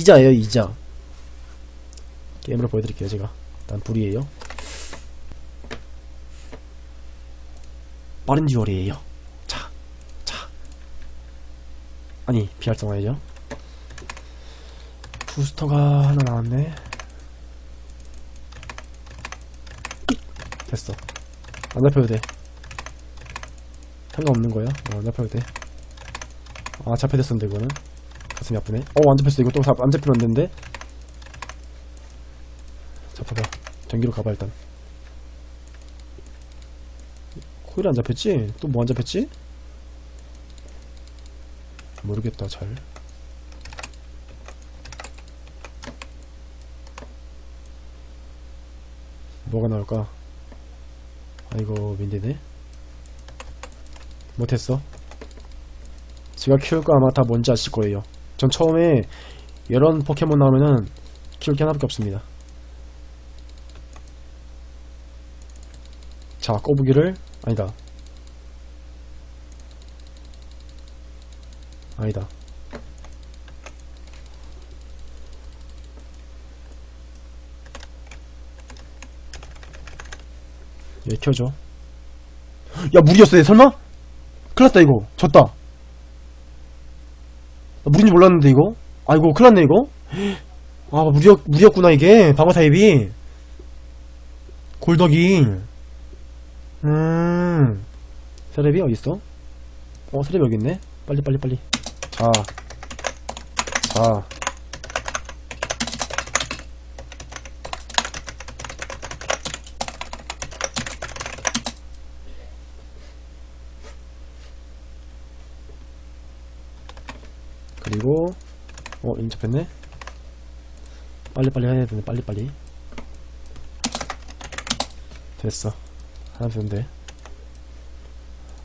이자예요 이자. 게임으로 보여드릴게요 제가. 일단 불이에요. 빠른 듀얼이에요. 자, 자 아니 비활성화야죠 부스터가 하나 나왔네. 됐어. 안 잡혀도 돼. 상관없는 거야. 어, 안 잡혀도 돼아 잡혀졌었는데 이거는 가슴이 아프네. 어 안 잡혔어 이거 또 안 잡히면 안 되는데. 잡혀봐. 전기로 가봐 일단. 코일 안 잡혔지? 또 뭐 안 잡혔지? 모르겠다 잘. 뭐가 나올까? 아이고 민대네. 못했어. 제가 키울 거 아마 다 뭔지 아실 거예요 전 처음에 이런 포켓몬 나오면은 키울 게 하나밖에 없습니다. 자 꼬부기를 아니다. 아니다. 얘 켜줘. 야 물이었어 얘. 설마? 큰일났다 이거. 졌다. 나 물인 지 몰랐는데 이거? 아이고 큰일났네 이거? 아 물이었, 물이었구나 이게. 방어 타입이. 골덕이 음. 세레비 어딨어? 어 세레비 여기 있네. 빨리 빨리 빨리. 자. 자. 그리고 어 인접했네? 빨리빨리 해야 되네 빨리빨리. 됐어. 하나 되는데.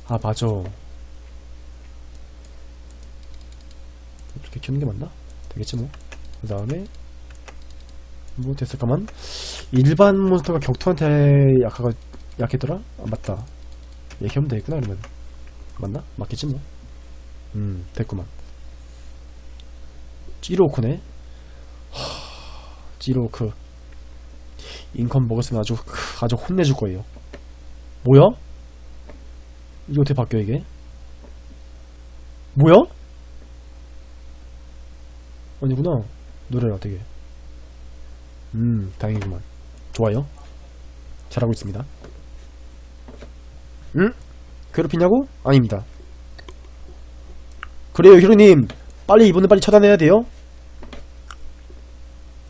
아 맞아. 이렇게 켜는 게 맞나? 되겠지 뭐 그 다음에 뭐 됐을까만? 일반 몬스터가 격투한테 약하가 약했더라? 아 맞다. 얘 켜면 되겠구나 그러면. 맞나? 맞겠지 뭐 음 됐구만 찌로크네 하... 찌로크 인컴 먹었으면 아주 아주 혼내줄 거예요 뭐야? 이게 어떻게 바뀌어 이게? 뭐야? 아니구나 노래라 되게 음 다행이구만 좋아요 잘하고 있습니다 응? 괴롭히냐고? 아닙니다 그래요 히로님 빨리 이분을 빨리 처단해야 돼요?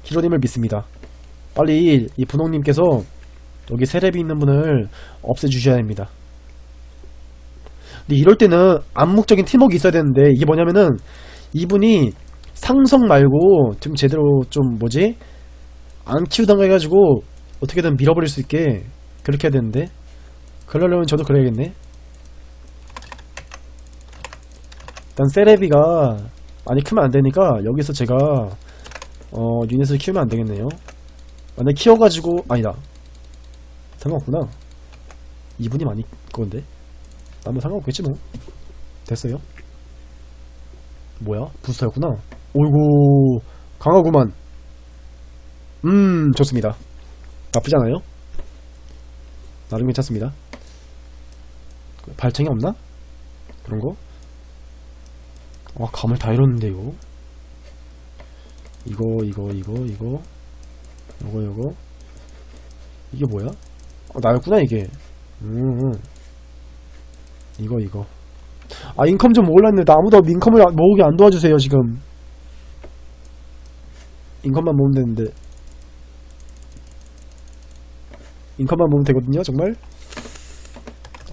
히로님을 믿습니다. 빨리 이 분홍님께서 여기 세랩이 있는 분을 없애주셔야 됩니다. 근데 이럴 때는 암묵적인 팀워크 있어야 되는데 이게 뭐냐면은 이분이 상성 말고 좀 제대로 좀 뭐지? 안 키우던가 해가지고 어떻게든 밀어버릴 수 있게 그렇게 해야 되는데 그러려면 저도 그래야겠네. 일단 세레비가 많이 크면 안 되니까 여기서 제가 어 유닛을 키우면 안 되겠네요. 만약 키워가지고 아니다. 상관없구나. 이분이 많이 건데. 나뭐 상관없겠지 뭐. 됐어요. 뭐야? 부스터였구나. 오이고 강하구만. 음 좋습니다. 나쁘지 않아요. 나름 괜찮습니다. 발챙이 없나? 그런 거? 아 감을 다 잃었는데 이거? 이거 이거 이거 이거. 요거 요거. 이게 뭐야? 어, 나였구나 이게. 음 음. 이거 이거. 아 인컴 좀나 아무도 인컴을 안- 모으게 안 도와주세요 지금. 인컴만 모으면 되는데. 인컴만 모으면 되거든요 정말?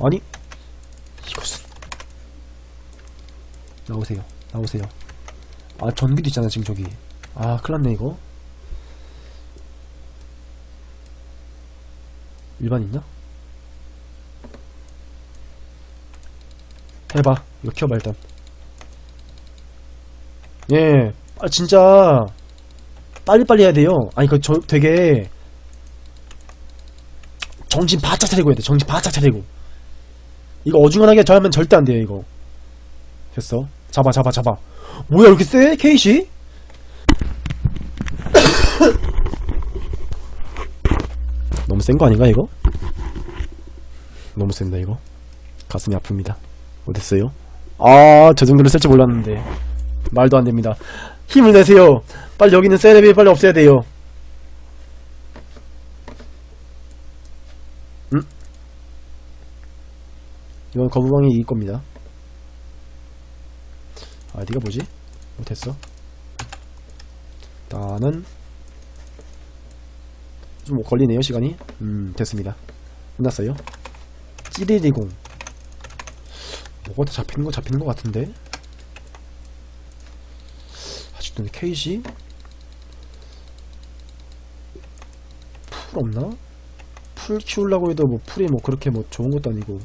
아니. 이것은 나오세요 나오세요. 아 전기도 있잖아 지금 저기. 아 큰일났네 이거. 일반 있나? 해봐. 이거 키워봐 일단. 예, 아 진짜. 빨리빨리 해야 돼요. 아니 그 저 되게 정신 바짝 차리고 해야 돼. 정신 바짝 차리고. 이거 어중간하게 저 하면 절대 안 돼요 이거. 됐어 잡아 잡아 잡아 뭐야 이렇게 세? 케이시? 너무 센 거 아닌가 이거? 너무 센다 이거 가슴이 아픕니다 뭐 어땠어요? 아저 정도로 쓸지 몰랐는데 말도 안됩니다 힘을 내세요 빨리 여기 있는 세레비 빨리 없애야 돼요 응? 이건 거북왕이 이길 겁니다 아이디가 뭐지? 어, 됐어. 나는 좀 걸리네요 시간이. 음 됐습니다. 끝났어요. 찌리리공. 뭐가 다 잡히는 거 잡히는 거 같은데? 아직도 케이시 풀 없나? 풀 키우려고 해도 뭐 풀이 뭐 그렇게 뭐 좋은 것도 아니고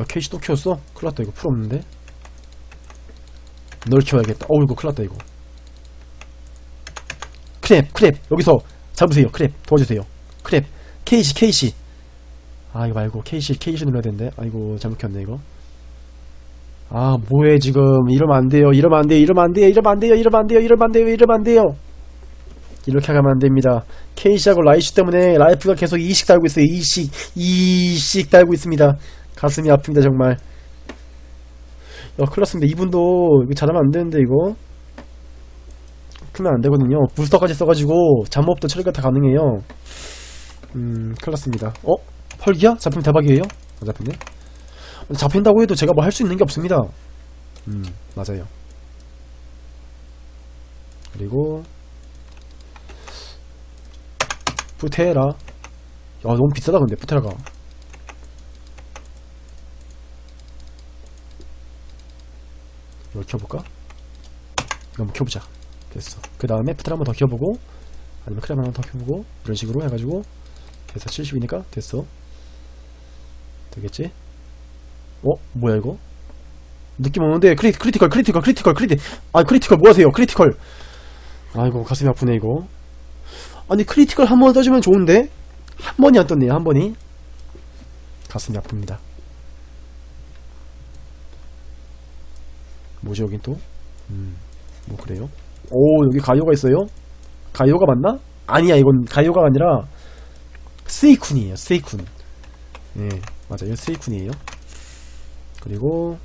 야 케이시 또 키웠어? 큰일났다 이거. 풀 없는데? 널 키워야겠다. 어우 이거 큰일났다 이거. 크랩 크랩. 여기서 잡으세요 크랩. 도와주세요. 크랩. 케이시 케이시. 아 이거 말고 케이시 케이시 눌러야 되는데. 아이고 잘못 켰네 이거. 아 뭐해 지금. 이러면 안 돼요. 이러면 안 돼요 이러면 안 돼요. 이러면 안 돼요. 이러면 안 돼요. 이러면 안 돼요. 이러면 안 돼요. 이렇게 가면 안 됩니다. 케이시하고 라이슈 때문에 라이프가 계속 2씩 달고 있어요. 2씩 2씩 달고 있습니다 가슴이 아픕니다 정말. 야 큰일 났습니다. 이분도 이거 잘하면 안 되는데 이거. 크면 안 되거든요. 부스터까지 써가지고 잠업도 처리가 다 가능해요. 음 큰일 났습니다. 어? 펄기야? 잡히면 대박이에요? 안 잡히네. 잡힌다고 해도 제가 뭐 할 수 있는 게 없습니다. 음 맞아요. 그리고 부테라. 야 너무 비싸다 근데 부테라가 이걸 켜볼까? 이거 한번 켜보자. 됐어. 그 다음에 부테라 한번 더 켜보고 아니면 크렘 하나 더 켜보고 이런 식으로 해가지고 그래서 70이니까? 됐어. 되겠지? 어? 뭐야 이거? 느낌 오는데 크리, 크리티컬 크리티컬 크리티컬 크리티 아 크리티컬 뭐 하세요? 크리티컬. 아이고 가슴이 아프네 이거. 아니 크리티컬 한 번 떠주면 좋은데? 한 번이 안 떴네요 한 번이? 가슴이 아픕니다 뭐지 여긴 또? 음 뭐 그래요? 오 여기 가요가 있어요? 가요가 맞나? 아니야 이건 가요가 아니라 스이쿤이에요 스이쿤 예 맞아요 스이쿤이에요 그리고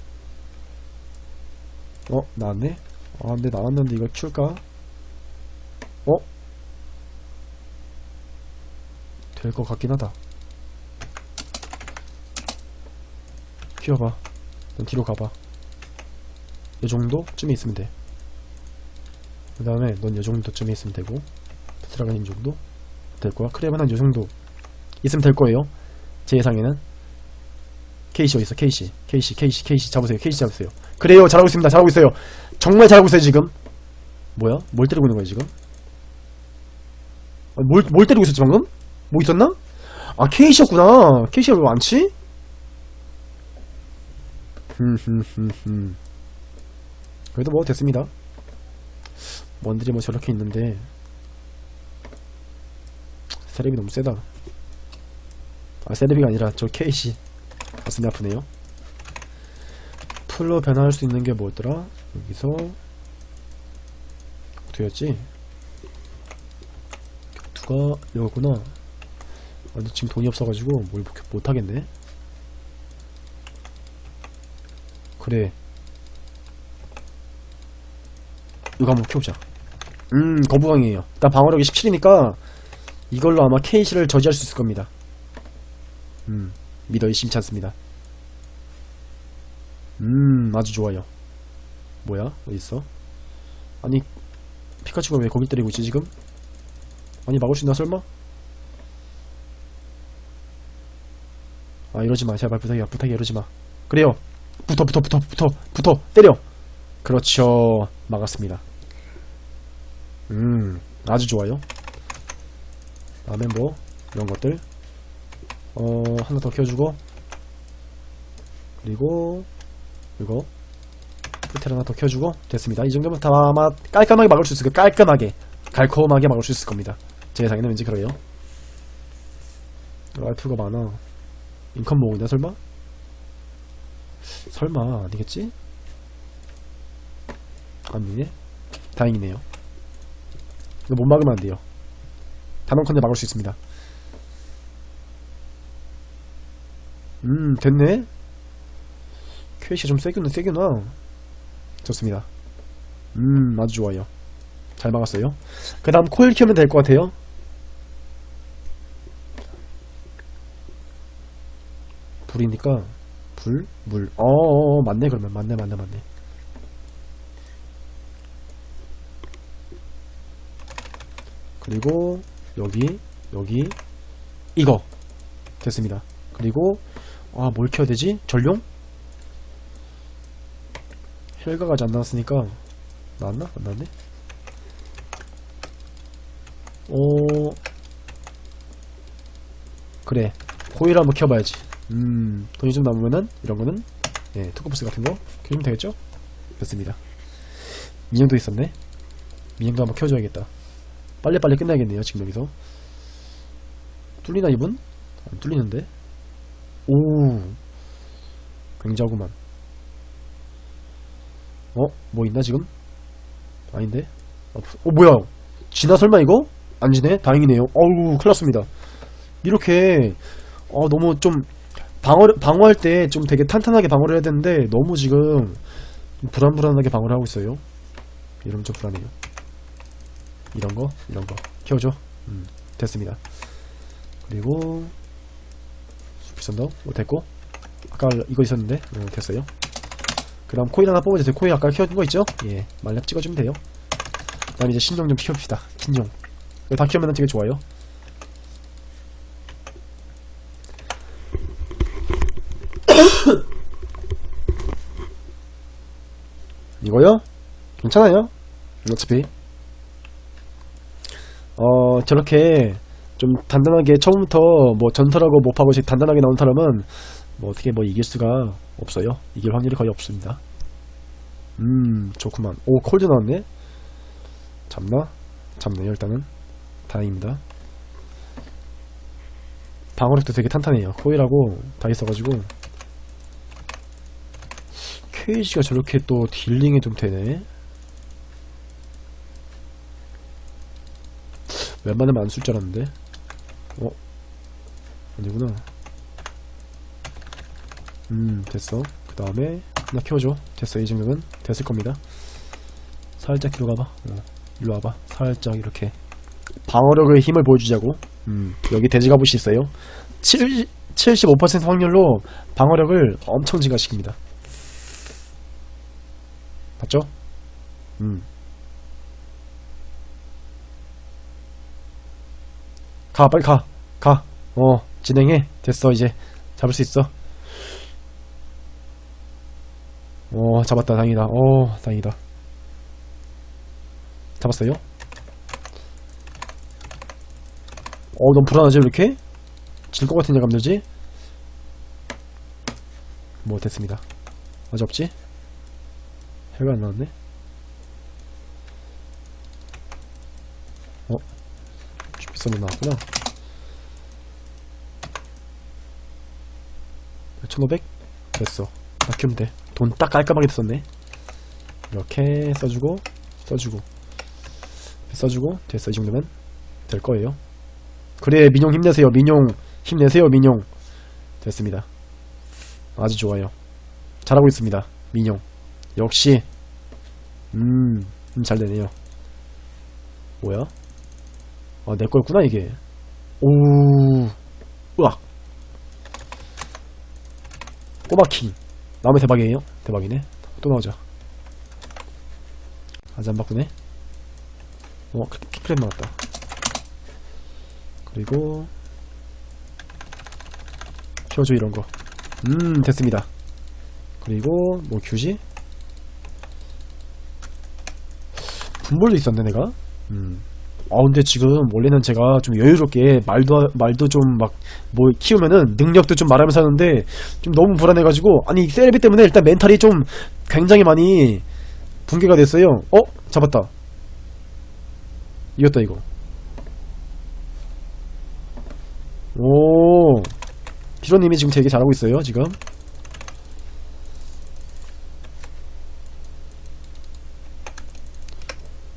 어 나왔네 아 근데 나왔는데 이걸 키울까 어? 될 것 같긴 하다 키워봐 넌 뒤로 가봐 이 정도쯤에 있으면 돼. 그 다음에 넌이 정도쯤에 있으면 되고 페트라가님 정도 될 거야. 크랩은 한요 정도 있으면 될 거예요. 제 예상에는. 케이시 어디 있어 케이시. 케이시 케이시 케이시. 잡으세요 케이시 잡으세요. 그래요 잘하고 있습니다 잘하고 있어요. 정말 잘하고 있어요 지금. 뭐야? 뭘 때리고 있는 거야 지금? 아, 뭘, 뭘 때리고 있었지 방금? 뭐 있었나? 아 케이시였구나. 케이시가 왜 많지? 흠흠흠흠 그래도 뭐 됐습니다. 원들이 뭐 저렇게 있는데. 세레비 너무 세다. 아 세레비가 아니라 저 케이시 가슴이 아프네요. 풀로 변화할 수 있는 게 뭐였더라? 여기서 어떻게였지? 격투가 이거구나. 아, 근데 지금 돈이 없어가지고 뭘 못- 못하겠네. 그래 이거 한번 켜보자. 음 거부강이에요. 일단 방어력이 17이니까 이걸로 아마 케이시를 저지할 수 있을 겁니다. 음 믿어 의심치 않습니다. 음 아주 좋아요. 뭐야? 어딨어? 아니 피카츄가 왜 거기 때리고 있지 지금? 아니 막을 수 있나 설마? 아 이러지마. 제발 부탁이야 부탁이야 이러지마. 그래요. 붙어 붙어 붙어 붙어 붙어. 때려 그렇죠. 막았습니다. 음 아주 좋아요. 다음에 뭐 이런 것들. 어 하나 더 키워주고. 그리고 이거. 끝에 하나 더 키워주고. 됐습니다. 이 정도면 다 아마 깔끔하게 막을 수 있을 거예요. 깔끔하게 달콤하게 막을 수 있을 겁니다. 제 예상에는 왠지 그래요. 라이프가 많아. 인컴 모으냐 설마? 설마 아니겠지? 아니네 다행이네요 이거 못 막으면 안 돼요 단언컨대 막을 수 있습니다. 음, 됐네? 퀘이시가 좀 세구나, 세구나. 좋습니다. 음, 아주 좋아요. 잘 막았어요. 그 다음 코일 키우면 될 것 같아요. 불이니까, 불, 물. 어, 어, 어, 맞네, 그러면. 맞네, 맞네, 맞네. 그리고, 여기, 여기, 이거. 됐습니다. 그리고, 아, 뭘 키워야 되지? 전룡? 아직 안 나왔으니까, 나왔나? 안 나왔네? 오, 그래. 호일 한번 키워봐야지. 음, 돈이 좀 남으면은, 이런 거는, 예, 투커버스 같은 거 키우면 되겠죠? 됐습니다. 민영도 있었네. 민영도 한번 키워줘야겠다. 빨리빨리 끝나야겠네요, 지금 여기서. 뚫리나, 이분? 안 뚫리는데? 오, 굉장하구만. 어? 뭐 있나, 지금? 아닌데? 어, 어, 뭐야? 지나 설마 이거? 안 지네? 다행이네요. 어우, 큰일 났습니다. 이렇게, 어, 너무 좀, 방어, 방어할 때 좀 되게 탄탄하게 방어를 해야 되는데, 너무 지금, 좀 불안불안하게 방어를 하고 있어요. 이러면 좀 불안해요. 이런 거, 이런 거. 키워줘. 음, 됐습니다. 그리고, 수피선더, 뭐 됐고, 아까 이거 있었는데, 어, 됐어요. 그 다음 코인 하나 뽑아주세요. 코인 아까 키워준 거 있죠? 예, 말렙 찍어주면 돼요. 그 다음 이제 신용 좀 키웁시다. 신용. 이거 다 키우면 되게 좋아요. 이거요? 괜찮아요. 어차피. 어, 저렇게 좀 단단하게 처음부터 뭐 전설하고 못하고 단단하게 나온 사람은 뭐 어떻게 뭐 이길 수가 없어요. 이길 확률이 거의 없습니다. 음, 좋구만. 오, 콜드 나왔네? 잡나? 잡네요, 일단은. 다행입니다. 방어력도 되게 탄탄해요. 코일하고 다 있어가지고. 케이지가 저렇게 또 딜링이 좀 되네. 웬만하면 안 쓸 줄 알았는데. 어? 아니구나. 음, 됐어. 그 다음에, 하나 키워줘. 됐어, 이 정도면. 됐을 겁니다. 살짝 뒤로 가봐. 어, 일로 와봐. 살짝 이렇게. 방어력의 힘을 보여주자고. 음, 여기 돼지 갑옷이 있어요. 7, 75% 확률로 방어력을 엄청 증가시킵니다. 봤죠? 음. 가, 빨리 가. 가. 어, 진행해. 됐어, 이제. 잡을 수 있어. 어, 잡았다. 다행이다. 어, 다행이다. 잡았어요? 어, 너무 불안하지, 이렇게? 질 것 같은 예감 들지? 뭐, 됐습니다. 아직 없지? 해가 안 나왔네? 주피선도 나왔구나. 1500? 됐어. 아끼면 돼. 돈 딱 깔끔하게 썼네. 이렇게 써주고, 써주고, 써주고, 됐어. 이 정도면 될 거예요. 그래, 민용 힘내세요. 민용 힘내세요. 민용. 됐습니다. 아주 좋아요. 잘하고 있습니다. 민용. 역시, 음, 음, 잘 되네요. 뭐야? 아, 내 거였구나, 이게. 오, 으악. 꼬마킹. 나오면 대박이에요. 대박이네. 또 나오자. 아직 안 바꾸네. 어, 킥프레임 나왔다. 그리고, 키워줘, 이런 거. 음, 됐습니다. 그리고, 뭐, 규지? 분볼도 있었네, 내가. 음. 아, 근데 지금, 원래는 제가 좀 여유롭게 말도, 말도 좀 막, 뭐, 키우면은 능력도 좀 말하면서 하는데, 좀 너무 불안해가지고, 아니, 세레비 때문에 일단 멘탈이 좀 굉장히 많이 붕괴가 됐어요. 어? 잡았다. 이겼다, 이거. 오. 비로님이 지금 되게 잘하고 있어요, 지금.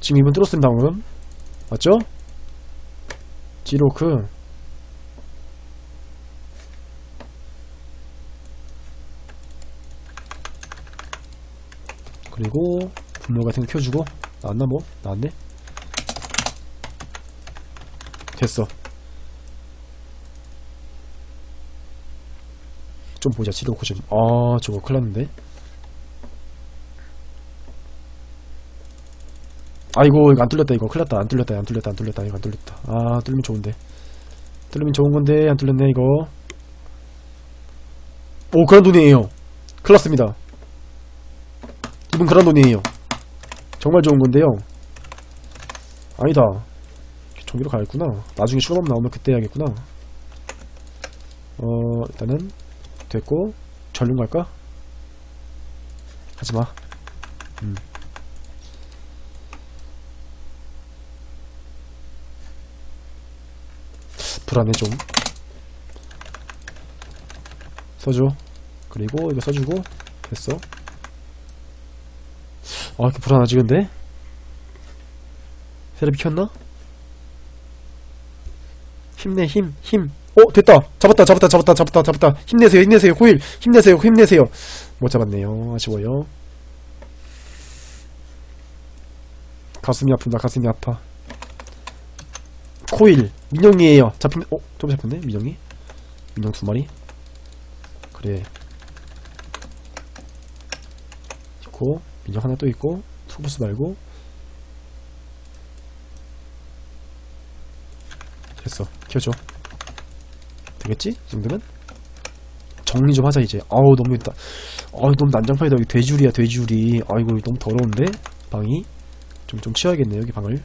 지금 이분 뚫었습니다, 방금. 맞죠? 지로크 그리고 분노 같은 거 켜주고 나왔나 뭐? 나왔네? 됐어 좀 보자 지로크 좀아 저거 큰일 났는데 아이고 이거 안 뚫렸다 이거. 큰일 났다. 안 뚫렸다 안 뚫렸다 안 뚫렸다 이거 안 뚫렸다. 아 뚫리면 좋은데. 뚫리면 좋은 건데 안 뚫렸네 이거. 오 그런 돈이에요. 큰일 났습니다. 기분 그런 돈이에요. 정말 좋은 건데요. 아니다. 종기로 가야겠구나. 나중에 슈가업 나오면 그때 해야겠구나. 어 일단은 됐고 전륜 갈까? 하지마. 음. 불안해 좀 써줘. 그리고 이거 써주고 됐어. 아 이렇게 불안하지 근데? 세레비 켰나? 힘내 힘 힘. 어 됐다. 잡았다 잡았다 잡았다 잡았다 잡았다. 힘내세요 힘내세요. 호일. 힘내세요 힘내세요. 못 잡았네요. 아쉬워요. 가슴이 아픈다 가슴이 아파 코일. 민영이에요. 잡힌 어? 좀 잡혔네? 민영이? 민영 두 마리? 그래. 있고 민영 하나 또 있고 투부스 말고. 됐어. 켜줘. 되겠지? 이 정도면? 정리 좀 하자 이제. 아우 너무 있다 아우 너무 난장판이다. 여기 돼지우리야 돼지우리. 아이고 너무 더러운데? 방이? 좀좀 치워야겠네 여기 방을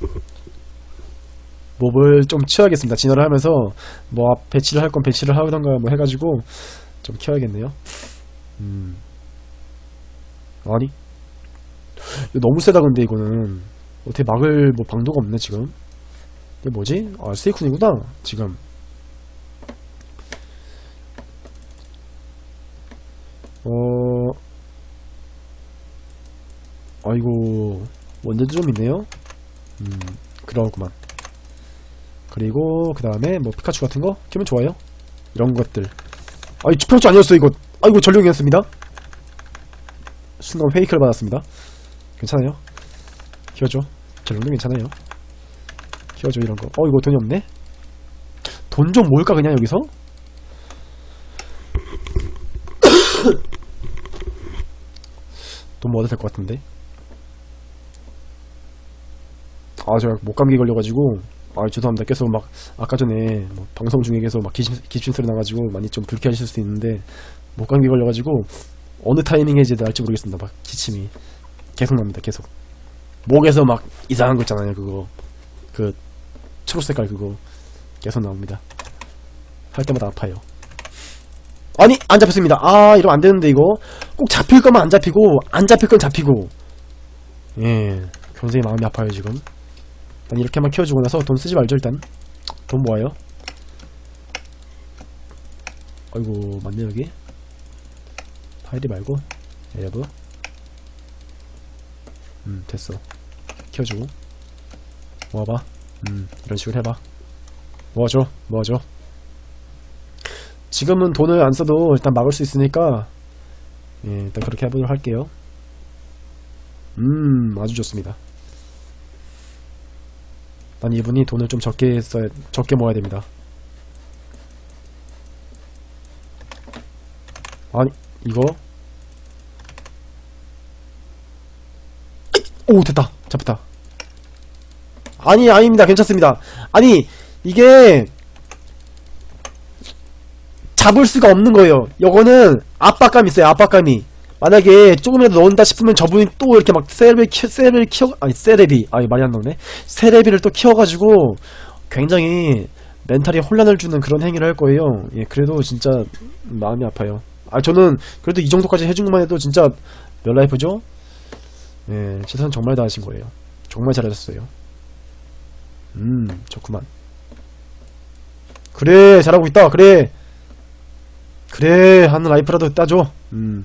몹을 좀 치워야겠습니다. 진화를 하면서 뭐 배치를 할 건 배치를 하던가 뭐 해가지고 좀 키워야겠네요. 음. 아니? 너무 세다 근데 이거는. 어떻게 막을 뭐 방도가 없네 지금. 이게 뭐지? 아 스테이쿤이구나 지금. 어. 아이고 원대도 좀 있네요? 음 그러구만 그리고 그 다음에 뭐 피카츄 같은 거 키우면 좋아요 이런 것들 아이 피카츄 아니었어 이거 아이고 전룡이었습니다 순간 페이크를 받았습니다 괜찮아요 키워줘 전룡도 괜찮아요 키워줘 이런 거. 어 이거 돈이 없네. 돈 좀 모을까 그냥 여기서? 돈 모아도 될 것 같은데. 아 제가 목감기 걸려가지고 아 죄송합니다. 계속 막 아까 전에 뭐 방송 중에 계속 막 기침 기침 소리 나가지고 많이 좀 불쾌하실 수도 있는데 목감기 걸려가지고 어느 타이밍에 이제 날지 모르겠습니다. 막 기침이 계속 납니다. 계속 목에서 막 이상한 거 있잖아요. 그거 그 초록색깔 그거 계속 나옵니다. 할 때마다 아파요. 아니 안 잡혔습니다. 아 이러면 안 되는데 이거 꼭 잡힐 거면 안 잡히고 안 잡힐 건 잡히고 예 굉장히 마음이 아파요 지금. 일단 이렇게만 키워주고 나서 돈 쓰지 말죠 일단 돈 모아요. 아이고 맞네 여기 파일이 말고 에브 음 됐어 키워주고 모아봐 음, 이런 식으로 해봐. 모아줘, 모아줘. 지금은 돈을 안 써도 일단 막을 수 있으니까, 예, 일단 그렇게 해보도록 할게요. 음, 아주 좋습니다. 난 이분이 돈을 좀 적게 써야, 적게 모아야 됩니다. 아니, 이거. 오, 됐다. 잡혔다. 아니 아닙니다 괜찮습니다 아니 이게 잡을 수가 없는 거예요 요거는 압박감이 있어요 압박감이 만약에 조금이라도 넣는다 싶으면 저분이 또 이렇게 막 세레비 키, 세레비 키워 아니 세레비 아니 말이 안 나오네 세레비를 또 키워가지고 굉장히 멘탈이 혼란을 주는 그런 행위를 할 거예요 예 그래도 진짜 마음이 아파요 아 저는 그래도 이 정도까지 해준 것만 해도 진짜 몇 라이프죠 예 최선 정말 다 하신 거예요 정말 잘하셨어요 음, 좋구만. 그래, 잘하고 있다. 그래. 그래, 하는 라이프라도 따줘. 음.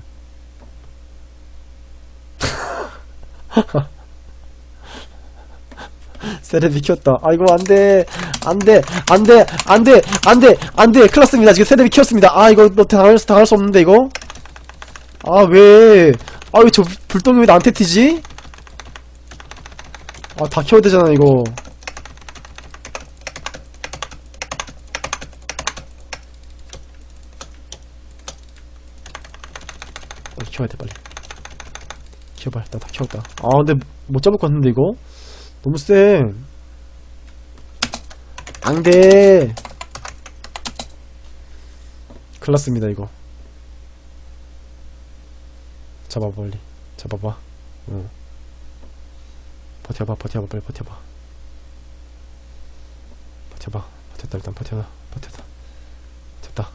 세레비 키웠다. 아이고, 안 돼. 안 돼. 안 돼. 안 돼. 안 돼. 안 돼. 큰일 났습니다. 지금 세레비 키웠습니다. 아, 이거 너 당할, 수- 당할 수 없는데, 이거? 아, 왜? 아, 왜 저 불똥이 왜 나한테 튀지? 아, 다 키워야 되잖아, 이거. 빨리 키워야 돼, 빨리. 키워봐. 나다 키웠다. 아, 근데 못 잡을 것 같은데, 이거? 너무 쎄. 안 돼. 큰일 났습니다, 이거. 잡아, 빨리. 잡아봐. 어. 버텨봐, 버텨봐, 빨리 버텨봐. 버텨봐. 버텼다, 일단 버텨봐. 버텼다. 됐다.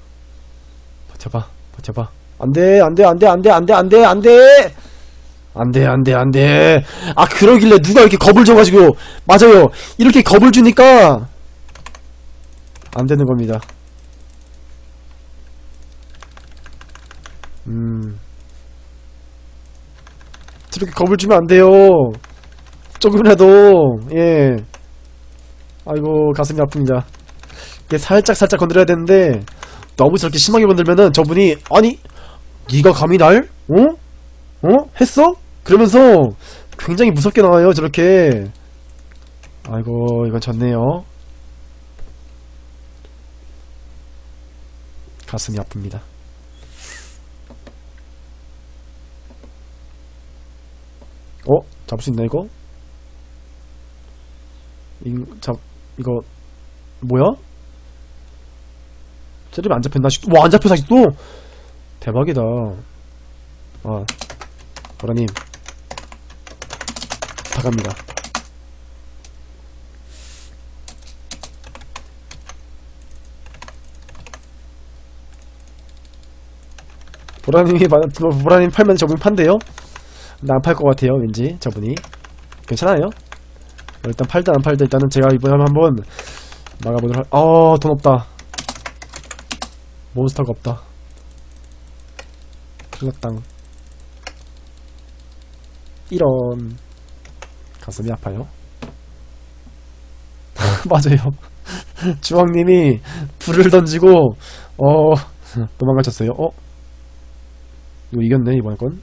버텨봐, 버텨봐. 안 돼, 안 돼, 안 돼, 안 돼, 안 돼, 안 돼, 안 돼! 안 돼, 안 돼, 안 돼. 아, 그러길래 누가 이렇게 겁을 줘가지고. 맞아요. 이렇게 겁을 주니까. 안 되는 겁니다. 음. 저렇게 겁을 주면 안 돼요. 조금이라도, 예. 아이고, 가슴이 아픕니다. 이게 살짝 살짝 건드려야 되는데, 너무 저렇게 심하게 건들면은 저분이, 아니, 네가 감히 날? 어? 어? 했어? 그러면서 굉장히 무섭게 나와요, 저렇게. 아이고, 이건 졌네요. 가슴이 아픕니다. 어? 잡을 수 있나, 이거? 이, 잡, 이거, 뭐야? 쟤들이 안 잡혔나? 아직- 와, 안 잡혔어, 아직도? 대박이다. 아, 보라님. 부탁합니다. 보라님이, 마- 보라님 팔면 저분 판대요? 근데 안팔 것 같아요, 왠지, 저분이. 괜찮아요? 일단 팔든 안 팔든 일단은 제가 이번에 한번 나가보도록 할, 어, 돈 없다. 몬스터가 없다. 큰일 났당. 이런. 가슴이 아파요. 맞아요. 주왕님이 불을 던지고, 어, 도망가셨어요. 어? 이거 이겼네, 이번 건.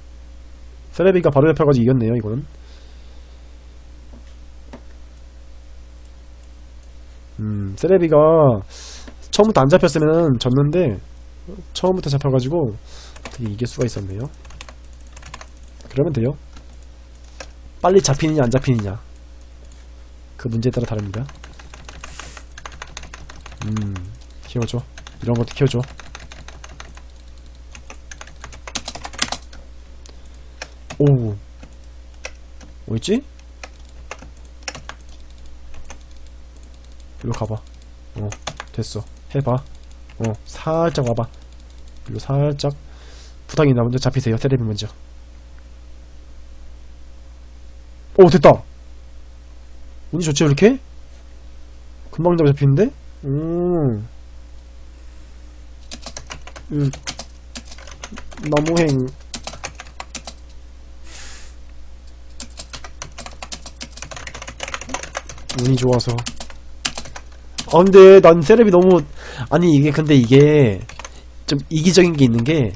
세레비가 바로 잡혀가지고 이겼네요, 이거는. 음, 세레비가 처음부터 안 잡혔으면 졌는데, 처음부터 잡혀가지고, 어떻게 이길 수가 있었네요. 그러면 돼요. 빨리 잡히느냐, 안 잡히느냐. 그 문제에 따라 다릅니다. 음, 키워줘. 이런 것도 키워줘. 오. 뭐였지? 일로 가봐. 어, 됐어. 해봐. 어, 살짝 와봐. 일로 살짝. 부탁이 나 먼저 잡히세요. 테레비 먼저. 오, 됐다! 운이 좋지, 이렇게? 금방 잡 잡히는데? 음. 으, 나무행. 운이 좋아서. 아, 근데 난 세레비 너무, 아니, 이게, 근데 이게, 좀 이기적인 게 있는 게,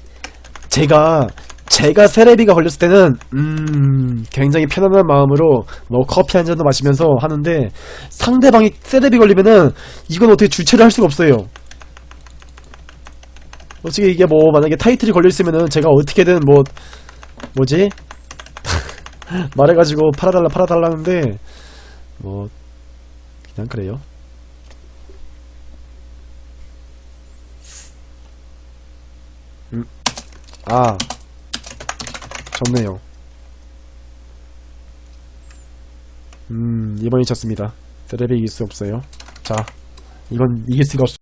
제가, 제가 세레비가 걸렸을 때는, 음, 굉장히 편안한 마음으로, 뭐, 커피 한 잔도 마시면서 하는데, 상대방이 세레비 걸리면은, 이건 어떻게 주체를 할 수가 없어요. 어떻게 이게 뭐, 만약에 타이틀이 걸려있으면은, 제가 어떻게든 뭐, 뭐지? 말해가지고, 팔아달라, 팔아달라 하는데, 뭐, 그냥 그래요. 음, 아, 졌네요. 음, 이번이 졌습니다. 세레비 이길 수 없어요. 자, 이건 이길 수가 없,